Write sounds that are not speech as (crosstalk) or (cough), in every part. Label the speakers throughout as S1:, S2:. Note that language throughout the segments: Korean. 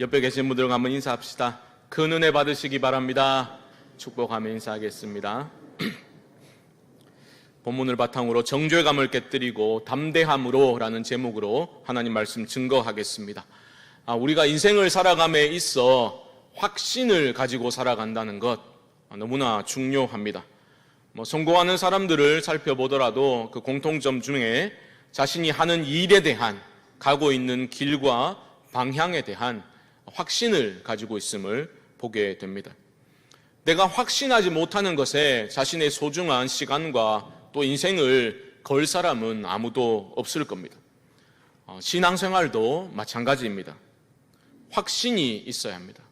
S1: 옆에 계신 분들과 한번 인사합시다. 큰 은혜 받으시기 바랍니다. 축복하며 인사하겠습니다. (clears throat) 본문을 바탕으로 정죄감을 깨뜨리고 담대함으로라는 제목으로 하나님 말씀 증거하겠습니다. 아, 우리가 인생을 살아감에 있어 확신을 가지고 살아간다는 것 너무나 중요합니다. 뭐 성공하는 사람들을 살펴보더라도 그 공통점 중에 자신이 하는 일에 대한 가고 있는 길과 방향에 대한 확신을 가지고 있음을 보게 됩니다. 내가 확신하지 못하는 것에 자신의 소중한 시간과 또 인생을 걸 사람은 아무도 없을 겁니다. 어, 신앙생활도 마찬가지입니다. 확신이 있어야 합니다.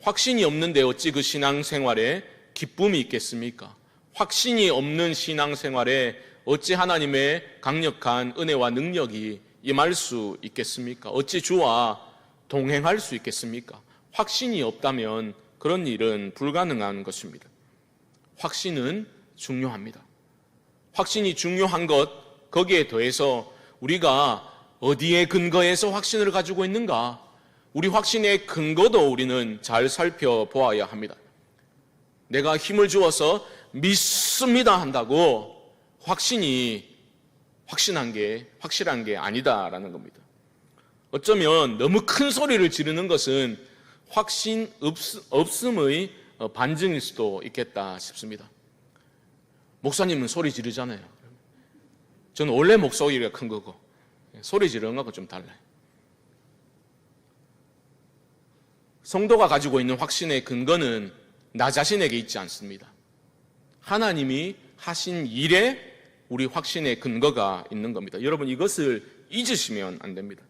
S1: 확신이 없는데 어찌 그 신앙생활에 기쁨이 있겠습니까? 확신이 없는 신앙생활에 어찌 하나님의 강력한 은혜와 능력이 임할 수 있겠습니까? 어찌 주와 동행할 수 있겠습니까? 확신이 없다면 그런 일은 불가능한 것입니다. 확신은 중요합니다. 확신이 중요한 것, 거기에 더해서 우리가 어디에 근거해서 확신을 가지고 있는가? 우리 확신의 근거도 우리는 잘 살펴보아야 합니다. 내가 힘을 주어서 믿습니다 한다고 확신이 확신한 게, 확실한 게 아니다라는 겁니다. 어쩌면 너무 큰 소리를 지르는 것은 확신 없음 의 반증일 수도 있겠다 싶습니다. 목사님은 소리 지르잖아요. 저는 원래 목소리가 큰 거고 소리 지르는 거하고 좀 달라요. 성도가 가지고 있는 확신의 근거는 나 자신에게 있지 않습니다. 하나님이 하신 일에 우리 확신의 근거가 있는 겁니다. 여러분 이것을 잊으시면 안 됩니다.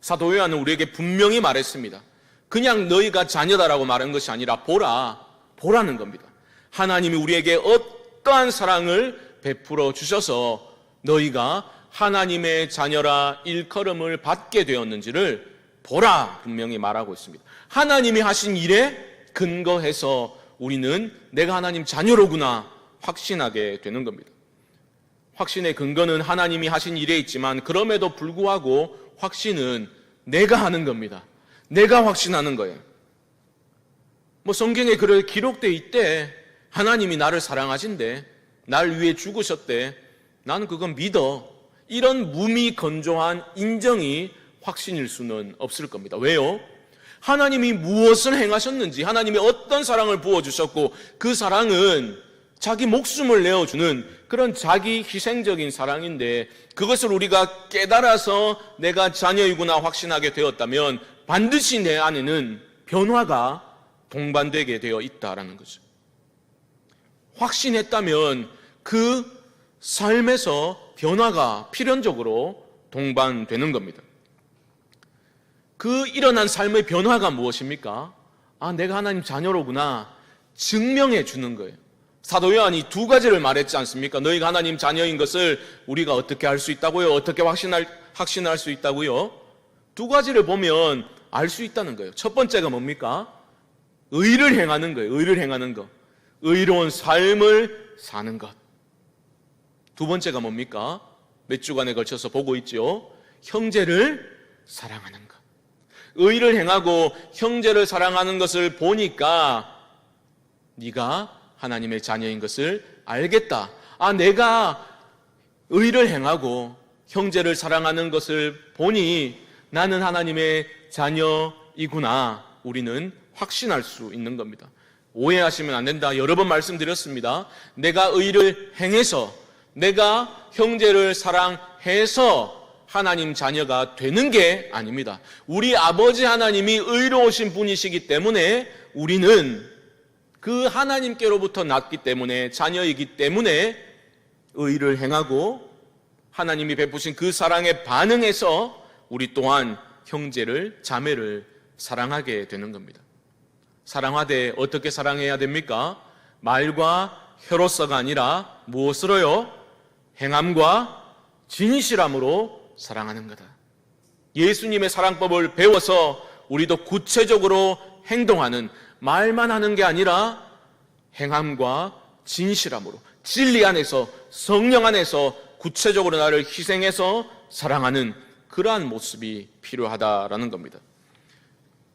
S1: 사도 요한은 우리에게 분명히 말했습니다. 그냥 너희가 자녀다라고 말한 것이 아니라 보라, 보라는 겁니다. 하나님이 우리에게 어떠한 사랑을 베풀어 주셔서 너희가 하나님의 자녀라 일컬음을 받게 되었는지를 보라 분명히 말하고 있습니다. 하나님이 하신 일에 근거해서 우리는 내가 하나님 자녀로구나 확신하게 되는 겁니다. 확신의 근거는 하나님이 하신 일에 있지만 그럼에도 불구하고 확신은 내가 하는 겁니다. 내가 확신하는 거예요. 뭐 성경에 그럴 기록돼 있대. 하나님이 나를 사랑하신대. 날 위해 죽으셨대. 나는 그건 믿어. 이런 무미 건조한 인정이 확신일 수는 없을 겁니다. 왜요? 하나님이 무엇을 행하셨는지, 하나님이 어떤 사랑을 부어주셨고, 그 사랑은 자기 목숨을 내어주는 그런 자기 희생적인 사랑인데, 그것을 우리가 깨달아서 내가 자녀이구나 확신하게 되었다면, 반드시 내 안에는 변화가 동반되게 되어 있다라는 거죠. 확신했다면 그 삶에서 변화가 필연적으로 동반되는 겁니다. 그 일어난 삶의 변화가 무엇입니까? 아, 내가 하나님 자녀로구나. 증명해 주는 거예요. 사도 요한이 두 가지를 말했지 않습니까? 너희가 하나님 자녀인 것을 우리가 어떻게 알 수 있다고요? 어떻게 확신할, 확신할 수 있다고요? 두 가지를 보면 알 수 있다는 거예요. 첫 번째가 뭡니까? 의를 행하는 거예요. 의를 행하는 것. 의로운 삶을 사는 것. 두 번째가 뭡니까? 몇 주간에 걸쳐서 보고 있죠. 형제를 사랑하는 것. 의를 행하고 형제를 사랑하는 것을 보니까 네가 하나님의 자녀인 것을 알겠다. 아, 내가 의를 행하고 형제를 사랑하는 것을 보니 나는 하나님의 자녀이구나. 우리는 확신할 수 있는 겁니다. 오해하시면 안 된다. 여러 번 말씀드렸습니다. 내가 의를 행해서, 내가 형제를 사랑해서 하나님 자녀가 되는 게 아닙니다. 우리 아버지 하나님이 의로우신 분이시기 때문에 우리는 그 하나님께로부터 났기 때문에 자녀이기 때문에 의를 행하고 하나님이 베푸신 그 사랑에 반응해서 우리 또한 형제를 자매를 사랑하게 되는 겁니다. 사랑하되 어떻게 사랑해야 됩니까? 말과 혀로서가 아니라 무엇으로요? 행함과 진실함으로 사랑하는 거다. 예수님의 사랑법을 배워서 우리도 구체적으로 행동하는 말만 하는 게 아니라 행함과 진실함으로 진리 안에서 성령 안에서 구체적으로 나를 희생해서 사랑하는 그러한 모습이 필요하다라는 겁니다.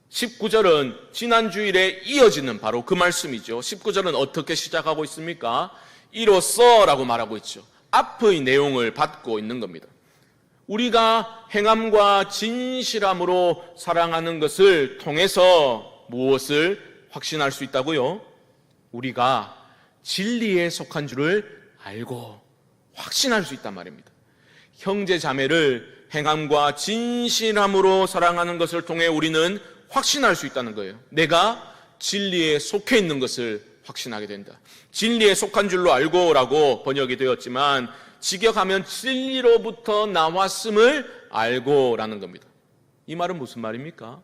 S1: 19절은 지난 주일에 이어지는 바로 그 말씀이죠. 19절은 어떻게 시작하고 있습니까? 이로써라고 말하고 있죠. 앞의 내용을 받고 있는 겁니다. 우리가 행함과 진실함으로 사랑하는 것을 통해서 무엇을 확신할 수 있다고요? 우리가 진리에 속한 줄을 알고 확신할 수 있단 말입니다. 형제 자매를 행함과 진실함으로 사랑하는 것을 통해 우리는 확신할 수 있다는 거예요. 내가 진리에 속해 있는 것을 확신하게 된다. 진리에 속한 줄로 알고라고 번역이 되었지만 직역하면 진리로부터 나왔음을 알고라는 겁니다. 이 말은 무슨 말입니까?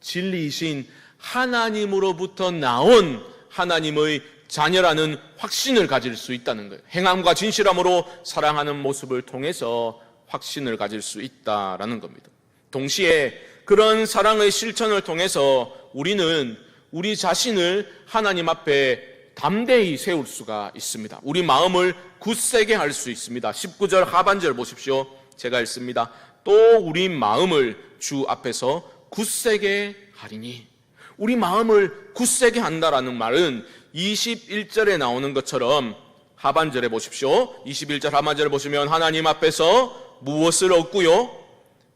S1: 진리이신 하나님으로부터 나온 하나님의 자녀라는 확신을 가질 수 있다는 거예요. 행함과 진실함으로 사랑하는 모습을 통해서 확신을 가질 수 있다라는 겁니다. 동시에 그런 사랑의 실천을 통해서 우리는 우리 자신을 하나님 앞에 담대히 세울 수가 있습니다. 우리 마음을 굳세게 할 수 있습니다. 19절 하반절 보십시오. 제가 읽습니다. 또 우리 마음을 주 앞에서 굳세게 하리니. 우리 마음을 굳세게 한다라는 말은 21절에 나오는 것처럼 하반절에 보십시오. 21절 하반절에 보시면 하나님 앞에서 무엇을 얻고요?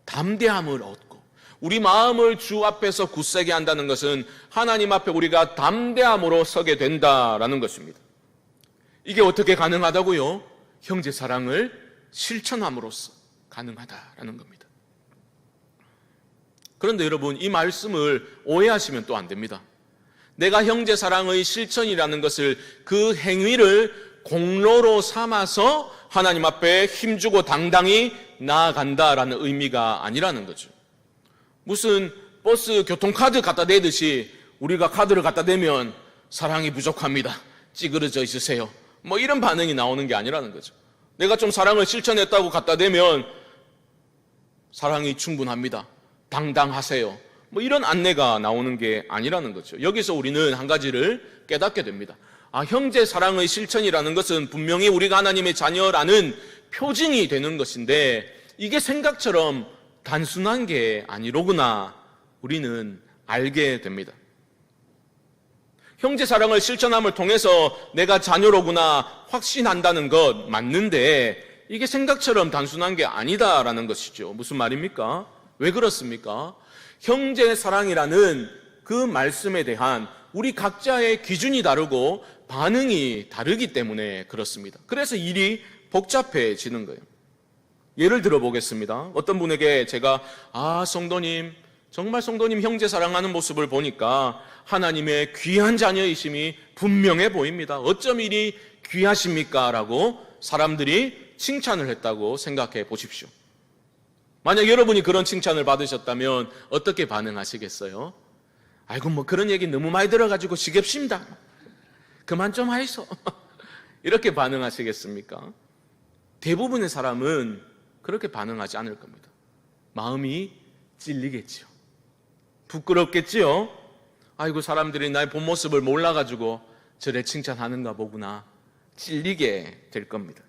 S1: 담대함을 얻고. 우리 마음을 주 앞에서 굳세게 한다는 것은 하나님 앞에 우리가 담대함으로 서게 된다라는 것입니다. 이게 어떻게 가능하다고요? 형제 사랑을 실천함으로써 가능하다라는 겁니다. 그런데 여러분, 이 말씀을 오해하시면 또 안 됩니다. 내가 형제 사랑의 실천이라는 것을 그 행위를 공로로 삼아서 하나님 앞에 힘주고 당당히 나아간다라는 의미가 아니라는 거죠. 무슨 버스 교통카드 갖다 대듯이 우리가 카드를 갖다 대면 사랑이 부족합니다. 찌그러져 있으세요. 뭐 이런 반응이 나오는 게 아니라는 거죠. 내가 좀 사랑을 실천했다고 갖다 대면 사랑이 충분합니다. 당당하세요. 뭐 이런 안내가 나오는 게 아니라는 거죠. 여기서 우리는 한 가지를 깨닫게 됩니다. 아, 형제 사랑의 실천이라는 것은 분명히 우리가 하나님의 자녀라는 표징이 되는 것인데 이게 생각처럼 단순한 게 아니로구나 우리는 알게 됩니다. 형제 사랑을 실천함을 통해서 내가 자녀로구나 확신한다는 것 맞는데 이게 생각처럼 단순한 게 아니다라는 것이죠. 무슨 말입니까? 왜 그렇습니까? 형제 사랑이라는 그 말씀에 대한 우리 각자의 기준이 다르고 반응이 다르기 때문에 그렇습니다. 그래서 일이 복잡해지는 거예요. 예를 들어 보겠습니다. 어떤 분에게 제가 아 성도님 정말 성도님 형제 사랑하는 모습을 보니까 하나님의 귀한 자녀이심이 분명해 보입니다. 어쩜 이리 귀하십니까? 라고 사람들이 칭찬을 했다고 생각해 보십시오. 만약 여러분이 그런 칭찬을 받으셨다면 어떻게 반응하시겠어요? 아이고 뭐 그런 얘기 너무 많이 들어가지고 지겹습니다. 그만 좀 하이소. (laughs) 이렇게 반응하시겠습니까? 대부분의 사람은 그렇게 반응하지 않을 겁니다. 마음이 찔리겠지요. 부끄럽겠지요. 아이고 사람들이 나의 본 모습을 몰라가지고 저래 칭찬하는가 보구나. 찔리게 될 겁니다.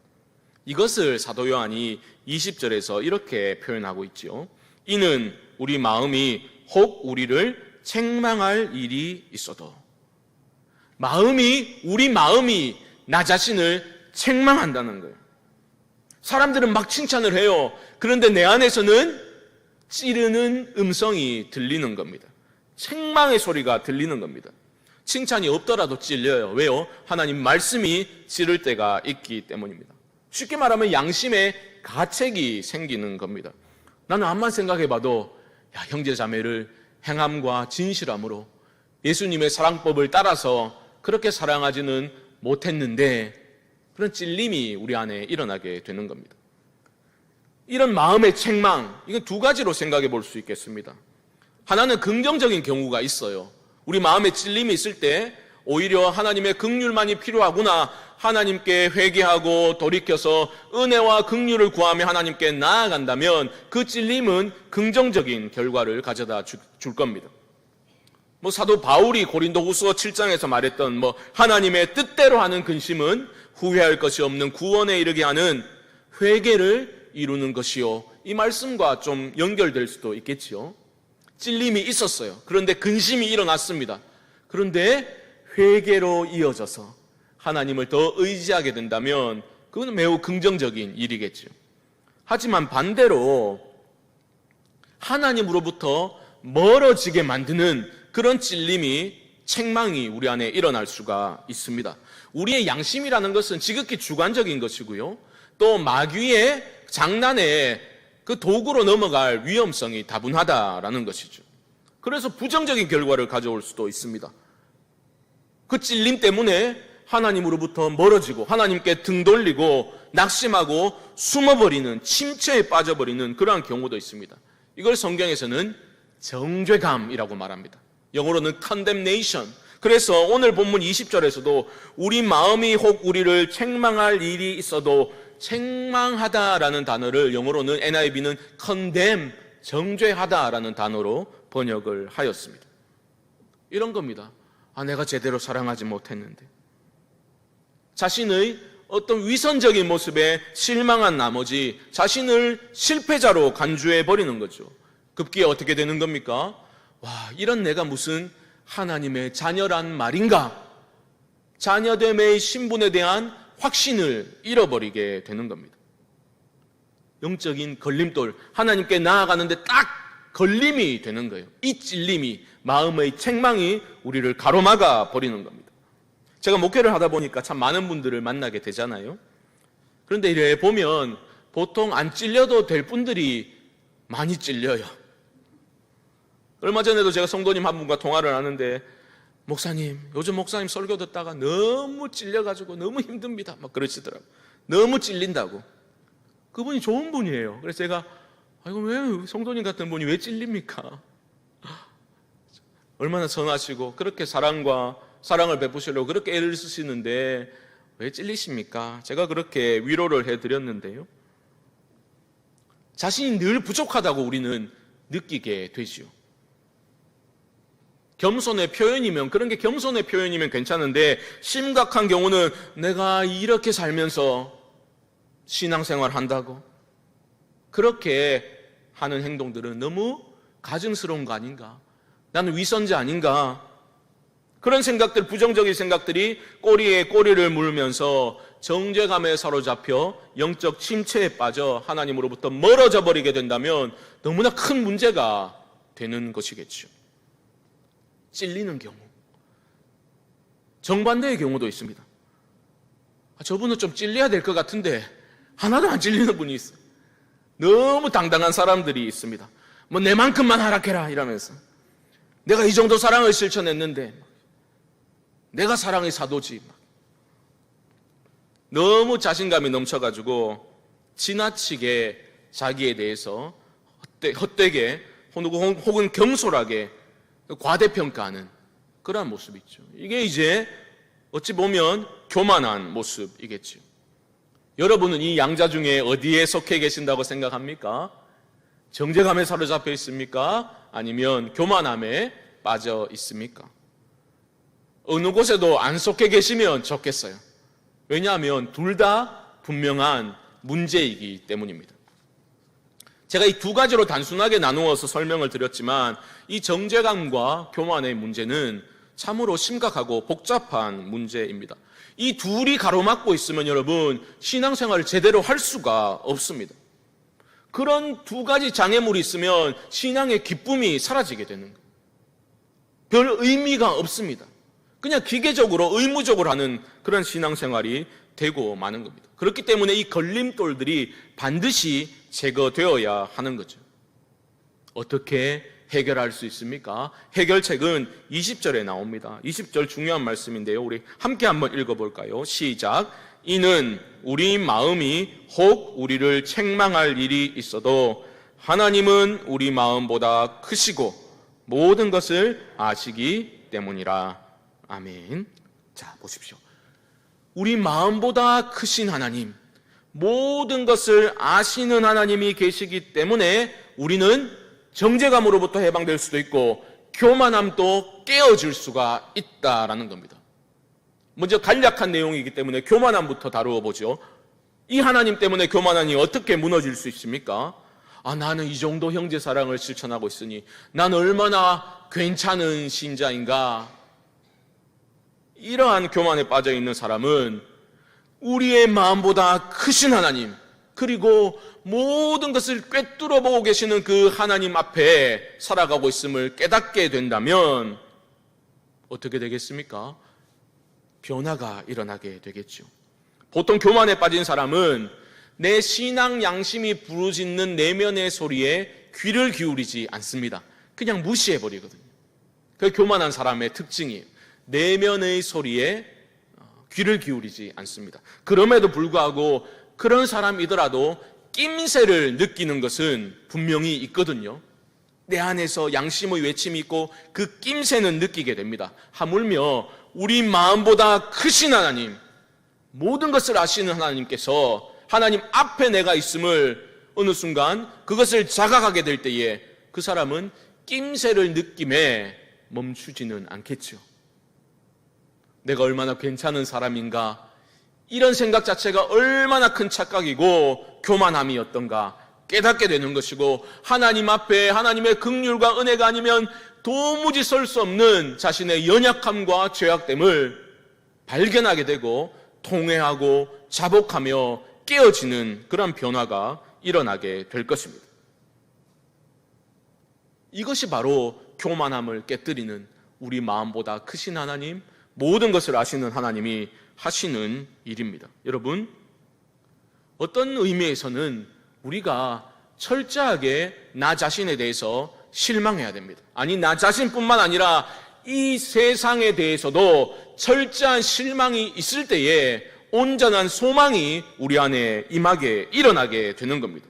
S1: 이것을 사도 요한이 20절에서 이렇게 표현하고 있지요. 이는 우리 마음이 혹 우리를 책망할 일이 있어도 마음이 우리 마음이 나 자신을 책망한다는 거예요. 사람들은 막 칭찬을 해요. 그런데 내 안에서는 찌르는 음성이 들리는 겁니다. 책망의 소리가 들리는 겁니다. 칭찬이 없더라도 찔려요. 왜요? 하나님 말씀이 찌를 때가 있기 때문입니다. 쉽게 말하면 양심의 가책이 생기는 겁니다. 나는 암만 생각해봐도 야, 형제 자매를 행함과 진실함으로 예수님의 사랑법을 따라서 그렇게 사랑하지는 못했는데 그런 찔림이 우리 안에 일어나게 되는 겁니다. 이런 마음의 책망, 이건 두 가지로 생각해 볼 수 있겠습니다. 하나는 긍정적인 경우가 있어요. 우리 마음에 찔림이 있을 때 오히려 하나님의 극률만이 필요하구나. 하나님께 회개하고 돌이켜서 은혜와 극률을 구하며 하나님께 나아간다면 그 찔림은 긍정적인 결과를 가져다 줄 겁니다. 뭐 사도 바울이 고린도후서 7장에서 말했던 뭐 하나님의 뜻대로 하는 근심은 후회할 것이 없는 구원에 이르게 하는 회개를 이루는 것이요. 이 말씀과 좀 연결될 수도 있겠지요. 찔림이 있었어요. 그런데 근심이 일어났습니다. 그런데 회개로 이어져서 하나님을 더 의지하게 된다면 그건 매우 긍정적인 일이겠죠. 하지만 반대로 하나님으로부터 멀어지게 만드는 그런 찔림이 책망이 우리 안에 일어날 수가 있습니다. 우리의 양심이라는 것은 지극히 주관적인 것이고요. 또 마귀의 장난에 그 도구로 넘어갈 위험성이 다분하다라는 것이죠. 그래서 부정적인 결과를 가져올 수도 있습니다. 그 찔림 때문에 하나님으로부터 멀어지고 하나님께 등 돌리고 낙심하고 숨어버리는 침체에 빠져버리는 그러한 경우도 있습니다. 이걸 성경에서는 정죄감이라고 말합니다. 영어로는 condemnation. 그래서 오늘 본문 20절에서도 우리 마음이 혹 우리를 책망할 일이 있어도 책망하다라는 단어를 영어로는 NIV는 condemn, 정죄하다라는 단어로 번역을 하였습니다. 이런 겁니다. 아, 내가 제대로 사랑하지 못했는데. 자신의 어떤 위선적인 모습에 실망한 나머지 자신을 실패자로 간주해 버리는 거죠. 급기에 어떻게 되는 겁니까? 와, 이런 내가 무슨 하나님의 자녀란 말인가? 자녀됨의 신분에 대한 확신을 잃어버리게 되는 겁니다. 영적인 걸림돌, 하나님께 나아가는데 딱 걸림이 되는 거예요. 이 찔림이, 마음의 책망이 우리를 가로막아 버리는 겁니다. 제가 목회를 하다 보니까 참 많은 분들을 만나게 되잖아요. 그런데 이래 보면 보통 안 찔려도 될 분들이 많이 찔려요. 얼마 전에도 제가 성도님 한 분과 통화를 하는데 목사님, 요즘 목사님 설교 듣다가 너무 찔려가지고 너무 힘듭니다. 막 그러시더라고. 너무 찔린다고. 그분이 좋은 분이에요. 그래서 제가, 아 이고, 왜 성도님 같은 분이 왜 찔립니까? 얼마나 선하시고, 그렇게 사랑과 사랑을 베푸시려고 그렇게 애를 쓰시는데, 왜 찔리십니까? 제가 그렇게 위로를 해드렸는데요. 자신이 늘 부족하다고 우리는 느끼게 되지요. 겸손의 표현이면 그런 게 겸손의 표현이면 괜찮은데 심각한 경우는 내가 이렇게 살면서 신앙생활 한다고 그렇게 하는 행동들은 너무 가증스러운 거 아닌가? 나는 위선자 아닌가? 그런 생각들, 부정적인 생각들이 꼬리에 꼬리를 물면서 정죄감에 사로잡혀 영적 침체에 빠져 하나님으로부터 멀어져 버리게 된다면 너무나 큰 문제가 되는 것이겠죠. 찔리는 경우. 정반대의 경우도 있습니다. 아, 저분은 좀 찔려야 될 것 같은데 하나도 안 찔리는 분이 있어요. 너무 당당한 사람들이 있습니다. 뭐 내만큼만 하락해라 이러면서 내가 이 정도 사랑을 실천했는데 내가 사랑의 사도지. 너무 자신감이 넘쳐가지고 지나치게 자기에 대해서 헛되, 헛되게 혹은 경솔하게 과대평가하는 그러한 모습이 있죠. 이게 이제 어찌 보면 교만한 모습이겠죠. 여러분은 이 양자 중에 어디에 속해 계신다고 생각합니까? 정제감에 사로잡혀 있습니까? 아니면 교만함에 빠져 있습니까? 어느 곳에도 안 속해 계시면 좋겠어요. 왜냐하면 둘 다 분명한 문제이기 때문입니다. 제가 이 두 가지로 단순하게 나누어서 설명을 드렸지만 이 정제감과 교만의 문제는 참으로 심각하고 복잡한 문제입니다. 이 둘이 가로막고 있으면 여러분 신앙생활을 제대로 할 수가 없습니다. 그런 두 가지 장애물이 있으면 신앙의 기쁨이 사라지게 되는 거예요. 별 의미가 없습니다. 그냥 기계적으로 의무적으로 하는 그런 신앙생활이 되고 마는 겁니다. 그렇기 때문에 이 걸림돌들이 반드시 제거되어야 하는 거죠. 어떻게 해결할 수 있습니까? 해결책은 20절에 나옵니다. 20절 중요한 말씀인데요. 우리 함께 한번 읽어볼까요? 시작. 이는 우리 마음이 혹 우리를 책망할 일이 있어도 하나님은 우리 마음보다 크시고 모든 것을 아시기 때문이라. 아멘. 자, 보십시오. 우리 마음보다 크신 하나님, 모든 것을 아시는 하나님이 계시기 때문에 우리는 정제감으로부터 해방될 수도 있고 교만함도 깨어질 수가 있다라는 겁니다. 먼저 간략한 내용이기 때문에 교만함부터 다루어 보죠. 이 하나님 때문에 교만함이 어떻게 무너질 수 있습니까? 아, 나는 이 정도 형제 사랑을 실천하고 있으니 난 얼마나 괜찮은 신자인가. 이러한 교만에 빠져 있는 사람은 우리의 마음보다 크신 하나님, 그리고 모든 것을 꿰뚫어 보고 계시는 그 하나님 앞에 살아가고 있음을 깨닫게 된다면 어떻게 되겠습니까? 변화가 일어나게 되겠죠. 보통 교만에 빠진 사람은 내 신앙 양심이 부르짖는 내면의 소리에 귀를 기울이지 않습니다. 그냥 무시해 버리거든요. 그 교만한 사람의 특징이에요. 내면의 소리에 어, 귀를 기울이지 않습니다. 그럼에도 불구하고 그런 사람이더라도 낌새를 느끼는 것은 분명히 있거든요. 내 안에서 양심의 외침이 있고 그 낌새는 느끼게 됩니다. 하물며 우리 마음보다 크신 하나님, 모든 것을 아시는 하나님께서 하나님 앞에 내가 있음을 어느 순간 그것을 자각하게 될 때에 그 사람은 낌새를 느낌에 멈추지는 않겠죠. 내가 얼마나 괜찮은 사람인가, 이런 생각 자체가 얼마나 큰 착각이고 교만함이었던가 깨닫게 되는 것이고 하나님 앞에 하나님의 극률과 은혜가 아니면 도무지 설 수 없는 자신의 연약함과 죄악됨을 발견하게 되고 통회하고 자복하며 깨어지는 그런 변화가 일어나게 될 것입니다. 이것이 바로 교만함을 깨뜨리는 우리 마음보다 크신 하나님, 모든 것을 아시는 하나님이 하시는 일입니다. 여러분, 어떤 의미에서는 우리가 철저하게 나 자신에 대해서 실망해야 됩니다. 아니, 나 자신뿐만 아니라 이 세상에 대해서도 철저한 실망이 있을 때에 온전한 소망이 우리 안에 임하게 일어나게 되는 겁니다.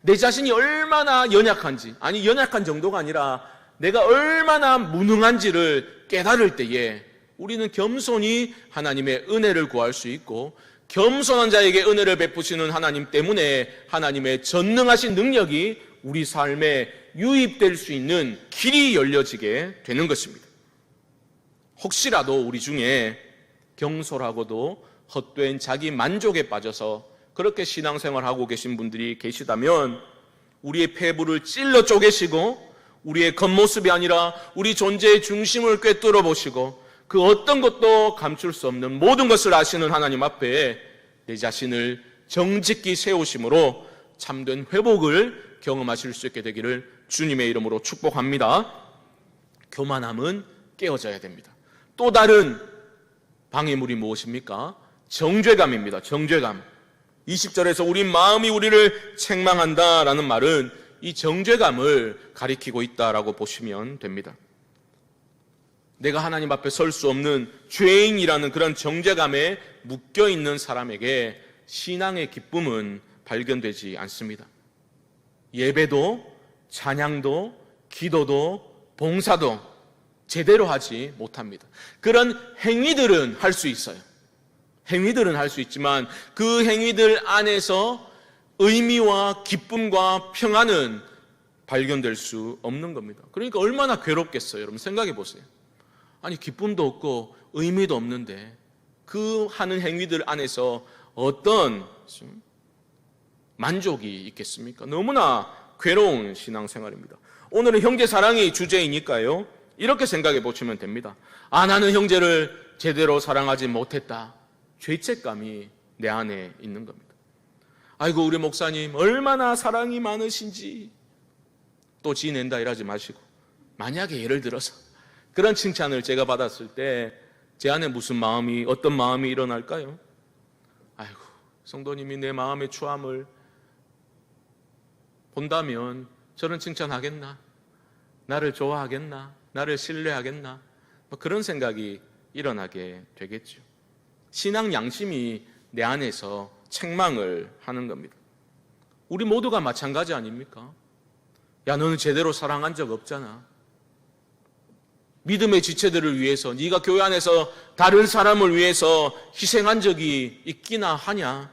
S1: 내 자신이 얼마나 연약한지, 아니, 연약한 정도가 아니라 내가 얼마나 무능한지를 깨달을 때에 우리는 겸손히 하나님의 은혜를 구할 수 있고 겸손한 자에게 은혜를 베푸시는 하나님 때문에 하나님의 전능하신 능력이 우리 삶에 유입될 수 있는 길이 열려지게 되는 것입니다. 혹시라도 우리 중에 경솔하고도 헛된 자기 만족에 빠져서 그렇게 신앙생활하고 계신 분들이 계시다면 우리의 폐부를 찔러 쪼개시고 우리의 겉모습이 아니라 우리 존재의 중심을 꿰뚫어 보시고 그 어떤 것도 감출 수 없는 모든 것을 아시는 하나님 앞에 내 자신을 정직히 세우심으로 참된 회복을 경험하실 수 있게 되기를 주님의 이름으로 축복합니다. 교만함은 깨어져야 됩니다. 또 다른 방해물이 무엇입니까? 정죄감입니다. 정죄감. 20절에서 우리 마음이 우리를 책망한다라는 말은 이 정죄감을 가리키고 있다라고 보시면 됩니다. 내가 하나님 앞에 설 수 없는 죄인이라는 그런 정죄감에 묶여 있는 사람에게 신앙의 기쁨은 발견되지 않습니다. 예배도, 찬양도, 기도도, 봉사도 제대로 하지 못합니다. 그런 행위들은 할 수 있어요. 행위들은 할 수 있지만 그 행위들 안에서 의미와 기쁨과 평안은 발견될 수 없는 겁니다. 그러니까 얼마나 괴롭겠어요. 여러분 생각해 보세요. 아니 기쁨도 없고 의미도 없는데 그 하는 행위들 안에서 어떤 만족이 있겠습니까? 너무나 괴로운 신앙생활입니다. 오늘은 형제 사랑이 주제이니까요. 이렇게 생각해 보시면 됩니다. 아, 나는 형제를 제대로 사랑하지 못했다. 죄책감이 내 안에 있는 겁니다. 아이고, 우리 목사님, 얼마나 사랑이 많으신지 또 지낸다 이러지 마시고, 만약에 예를 들어서 그런 칭찬을 제가 받았을 때 제 안에 무슨 마음이 어떤 마음이 일어날까요? 아이고 성도님이 내 마음의 추함을 본다면 저런 칭찬하겠나? 나를 좋아하겠나? 나를 신뢰하겠나? 뭐 그런 생각이 일어나게 되겠죠. 신앙 양심이 내 안에서 책망을 하는 겁니다. 우리 모두가 마찬가지 아닙니까? 야, 너는 제대로 사랑한 적 없잖아. 믿음의 지체들을 위해서 네가 교회 안에서 다른 사람을 위해서 희생한 적이 있기나 하냐?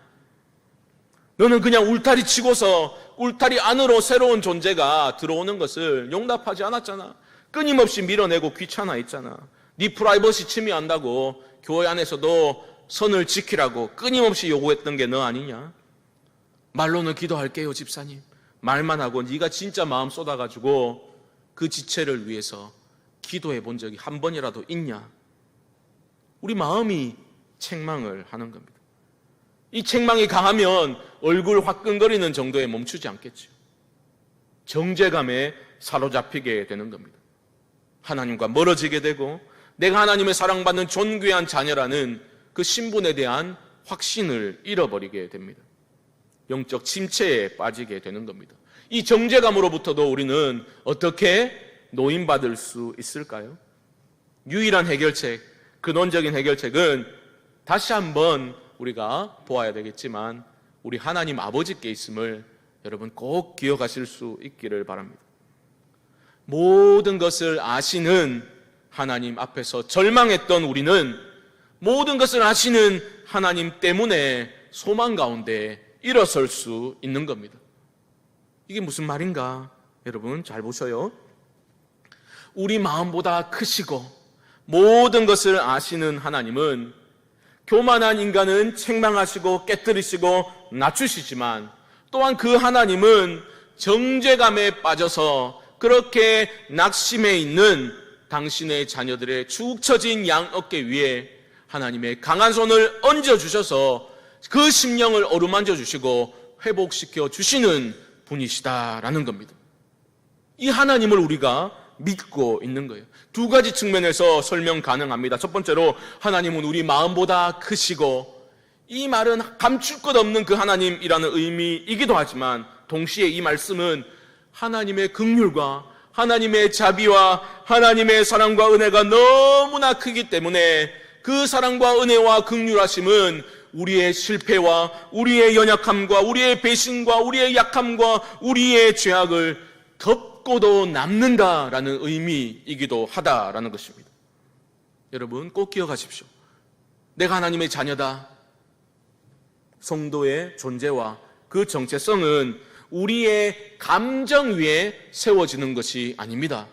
S1: 너는 그냥 울타리 치고서 울타리 안으로 새로운 존재가 들어오는 것을 용납하지 않았잖아. 끊임없이 밀어내고 귀찮아 했잖아. 네 프라이버시 침해한다고 교회 안에서도 선을 지키라고 끊임없이 요구했던 게 너 아니냐? 말로는 기도할게요, 집사님. 말만 하고 네가 진짜 마음 쏟아가지고 그 지체를 위해서 기도해 본 적이 한 번이라도 있냐? 우리 마음이 책망을 하는 겁니다. 이 책망이 강하면 얼굴 화끈거리는 정도에 멈추지 않겠죠. 정제감에 사로잡히게 되는 겁니다. 하나님과 멀어지게 되고 내가 하나님의 사랑받는 존귀한 자녀라는 그 신분에 대한 확신을 잃어버리게 됩니다. 영적 침체에 빠지게 되는 겁니다. 이 정제감으로부터도 우리는 어떻게 노인받을 수 있을까요? 유일한 해결책, 근원적인 해결책은 다시 한번 우리가 보아야 되겠지만 우리 하나님 아버지께 있음을 여러분 꼭 기억하실 수 있기를 바랍니다. 모든 것을 아시는 하나님 앞에서 절망했던 우리는 모든 것을 아시는 하나님 때문에 소망 가운데 일어설 수 있는 겁니다. 이게 무슨 말인가? 여러분 잘 보셔요. 우리 마음보다 크시고 모든 것을 아시는 하나님은 교만한 인간은 책망하시고 깨뜨리시고 낮추시지만 또한 그 하나님은 정죄감에 빠져서 그렇게 낙심해 있는 당신의 자녀들의 축 처진 양 어깨 위에 하나님의 강한 손을 얹어 주셔서 그 심령을 어루만져 주시고 회복시켜 주시는 분이시다라는 겁니다. 이 하나님을 우리가 믿고 있는 거예요. 두 가지 측면에서 설명 가능합니다. 첫 번째로 하나님은 우리 마음보다 크시고 이 말은 감출 것 없는 그 하나님이라는 의미이기도 하지만 동시에 이 말씀은 하나님의 긍휼과 하나님의 자비와 하나님의 사랑과 은혜가 너무나 크기 때문에 그 사랑과 은혜와 긍휼하심은 우리의 실패와 우리의 연약함과 우리의 배신과 우리의 약함과 우리의 죄악을 덮 고도 남는다라는 의미이기도 하다라는 것입니다. 여러분 꼭 기억하십시오. 내가 하나님의 자녀다. 성도의 존재와 그 정체성은 우리의 감정 위에 세워지는 것이 아닙니다.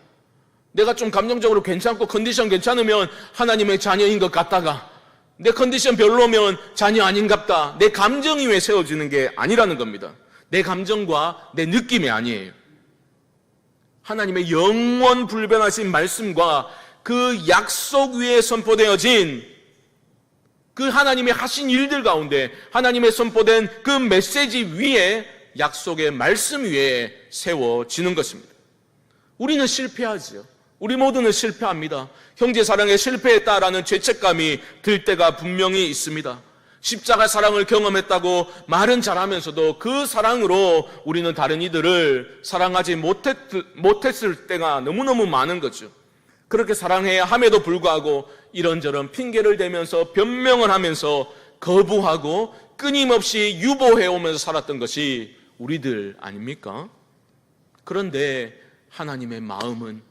S1: 내가 좀 감정적으로 괜찮고 컨디션 괜찮으면 하나님의 자녀인 것 같다가 내 컨디션 별로면 자녀 아닌갑다. 내 감정 위에 세워지는 게 아니라는 겁니다. 내 감정과 내 느낌이 아니에요. 하나님의 영원 불변하신 말씀과 그 약속 위에 선포되어진 그 하나님의 하신 일들 가운데 하나님의 선포된 그 메시지 위에 약속의 말씀 위에 세워지는 것입니다. 우리는 실패하지요. 우리 모두는 실패합니다. 형제 사랑에 실패했다라는 죄책감이 들 때가 분명히 있습니다. 십자가 사랑을 경험했다고 말은 잘하면서도 그 사랑으로 우리는 다른 이들을 사랑하지 못했, 못했을 때가 너무너무 많은 거죠. 그렇게 사랑해야 함에도 불구하고 이런저런 핑계를 대면서 변명을 하면서 거부하고 끊임없이 유보해오면서 살았던 것이 우리들 아닙니까? 그런데 하나님의 마음은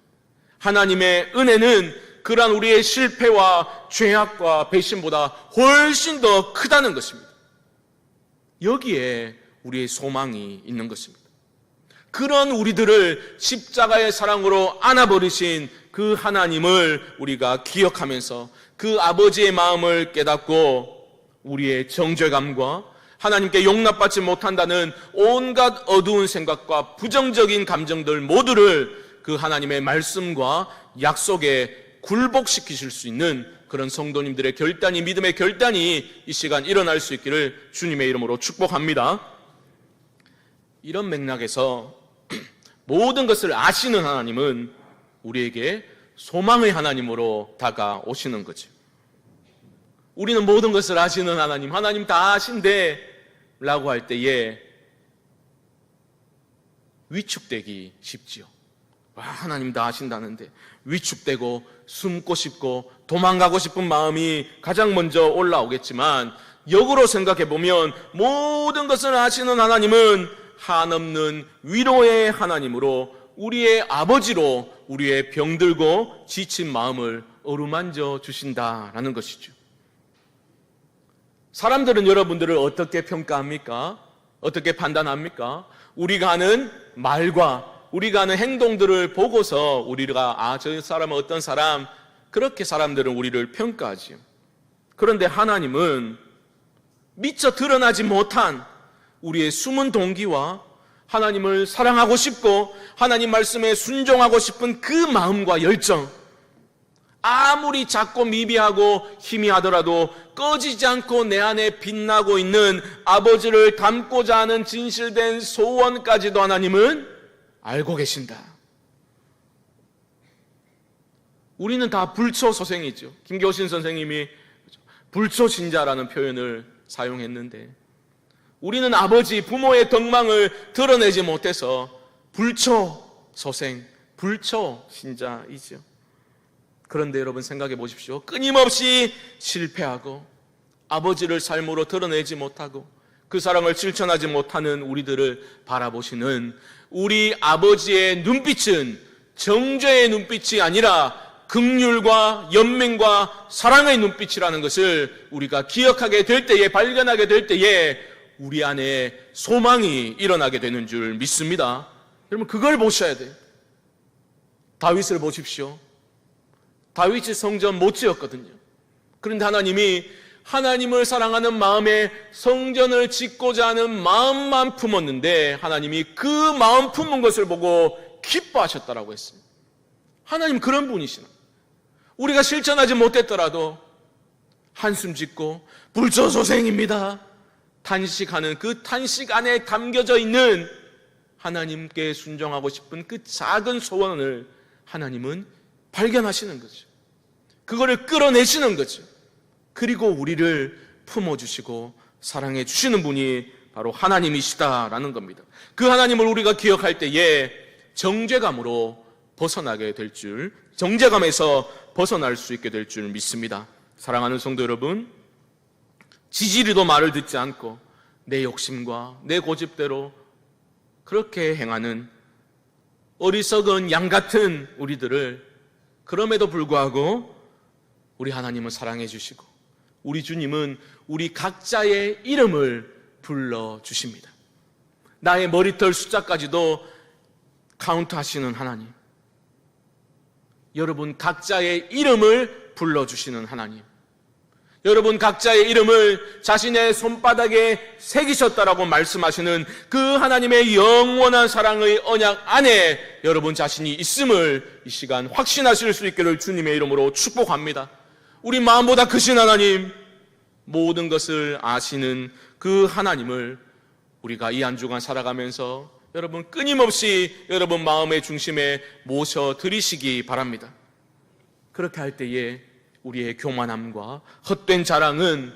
S1: 하나님의 은혜는 그러한 우리의 실패와 죄악과 배신보다 훨씬 더 크다는 것입니다. 여기에 우리의 소망이 있는 것입니다. 그런 우리들을 십자가의 사랑으로 안아버리신 그 하나님을 우리가 기억하면서 그 아버지의 마음을 깨닫고 우리의 정죄감과 하나님께 용납받지 못한다는 온갖 어두운 생각과 부정적인 감정들 모두를 그 하나님의 말씀과 약속에 굴복시키실 수 있는 그런 성도님들의 결단이 믿음의 결단이 이 시간 일어날 수 있기를 주님의 이름으로 축복합니다. 이런 맥락에서 (clears throat) 모든 것을 아시는 하나님은 우리에게 소망의 하나님으로 다가오시는 거죠. 우리는 모든 것을 아시는 하나님, 하나님 다 아신데 라고 할 때에 위축되기 쉽지요. 와, 하나님 다 아신다는데 위축되고 숨고 싶고 도망가고 싶은 마음이 가장 먼저 올라오겠지만 역으로 생각해 보면 모든 것을 아시는 하나님은 한없는 위로의 하나님으로 우리의 아버지로 우리의 병들고 지친 마음을 어루만져 주신다라는 것이죠. 사람들은 여러분들을 어떻게 평가합니까? 어떻게 판단합니까? 우리가 하는 말과 우리가 하는 행동들을 보고서 우리가 아, 저 사람은 어떤 사람 그렇게 사람들은 우리를 평가하지요. 그런데 하나님은 미처 드러나지 못한 우리의 숨은 동기와 하나님을 사랑하고 싶고 하나님 말씀에 순종하고 싶은 그 마음과 열정 아무리 작고 미비하고 희미하더라도 꺼지지 않고 내 안에 빛나고 있는 아버지를 닮고자 하는 진실된 소원까지도 하나님은 알고 계신다. 우리는 다 불초 소생이죠. 김교신 선생님이 불초신자라는 표현을 사용했는데 우리는 아버지, 부모의 덕망을 드러내지 못해서 불초 소생, 불초 신자이죠. 그런데 여러분 생각해 보십시오. 끊임없이 실패하고 아버지를 삶으로 드러내지 못하고 그 사랑을 실천하지 못하는 우리들을 바라보시는 우리 아버지의 눈빛은 정죄의 눈빛이 아니라 극률과 연민과 사랑의 눈빛이라는 것을 우리가 기억하게 될 때에 발견하게 될 때에 우리 안에 소망이 일어나게 되는 줄 믿습니다. 여러분 그걸 보셔야 돼요. 다윗을 보십시오. 다윗이 성전 못 지었거든요. 그런데 하나님이 하나님을 사랑하는 마음에 성전을 짓고자 하는 마음만 품었는데 하나님이 그 마음 품은 것을 보고 기뻐하셨다라고 했습니다. 하나님 그런 분이시나. 우리가 실천하지 못했더라도 한숨 짓고 불조소생입니다. 탄식하는 그 탄식 안에 담겨져 있는 하나님께 순종하고 싶은 그 작은 소원을 하나님은 발견하시는 거죠. 그거를 끌어내시는 거죠. 그리고 우리를 품어주시고 사랑해 주시는 분이 바로 하나님이시다라는 겁니다. 그 하나님을 우리가 기억할 때에 정죄감으로 벗어나게 될 줄, 정죄감에서 벗어날 수 있게 될 줄 믿습니다. 사랑하는 성도 여러분, 지지리도 말을 듣지 않고 내 욕심과 내 고집대로 그렇게 행하는 어리석은 양 같은 우리들을 그럼에도 불구하고 우리 하나님은 사랑해 주시고 우리 주님은 우리 각자의 이름을 불러 주십니다. 나의 머리털 숫자까지도 카운트 하시는 하나님. 여러분 각자의 이름을 불러 주시는 하나님. 여러분 각자의 이름을 자신의 손바닥에 새기셨다라고 말씀하시는 그 하나님의 영원한 사랑의 언약 안에 여러분 자신이 있음을 이 시간 확신하실 수 있기를 주님의 이름으로 축복합니다. 우리 마음보다 크신 하나님, 모든 것을 아시는 그 하나님을 우리가 이 한 주간 살아가면서 여러분 끊임없이 여러분 마음의 중심에 모셔 드리시기 바랍니다. 그렇게 할 때에 우리의 교만함과 헛된 자랑은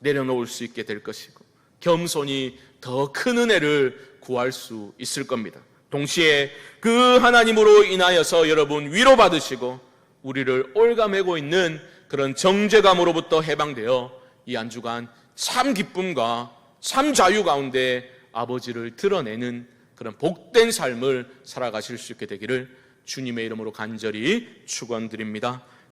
S1: 내려놓을 수 있게 될 것이고 겸손이 더 큰 은혜를 구할 수 있을 겁니다. 동시에 그 하나님으로 인하여서 여러분 위로받으시고 우리를 올가매고 있는 그런 정죄감으로부터 해방되어 이한 주간 참 기쁨과 참 자유 가운데 아버지를 드러내는 그런 복된 삶을 살아가실 수 있게 되기를 주님의 이름으로 간절히 축원드립니다.